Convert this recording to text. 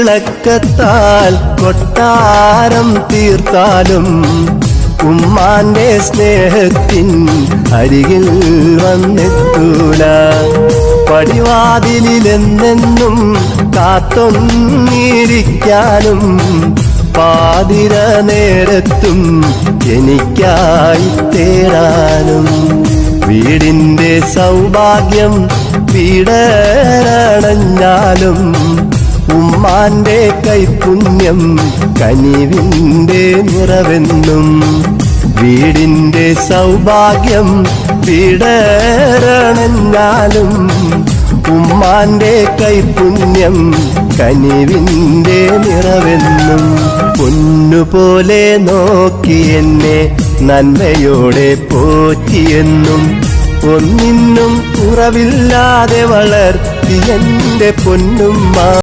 സ്വർണത്തിളക്കത്താൽ കൊട്ടാരം തീർത്താലും ഉമ്മാന്റെ സ്നേഹത്തിൻ അരികിൽ വന്നെത്തൂല. പടിവാതിലെന്നെന്നും കാത്തൊന്നിരിക്കാനും പാതിര നേരത്തും എനിക്കായി തേടാനും വീടിന്റെ സൗഭാഗ്യം വീടരണഞ്ഞാലും ഉമ്മാന്റെ കൈപുണ്യം കനിവിന്റെ നിറവെന്നും വീടിന്റെ സൗഭാഗ്യം വീടരണഞ്ഞാലും ഉമ്മാന്റെ കൈപുണ്യം കനിവിന്റെ നിറവെന്നും പൊന്നുപോലെ നോക്കി എന്നെ നന്മയോടെ പോറ്റിയെന്നും ഒന്നിന്നും കുറവില്ലാതെ വളർത്തി എന്റെ പൊന്നുമ്മ.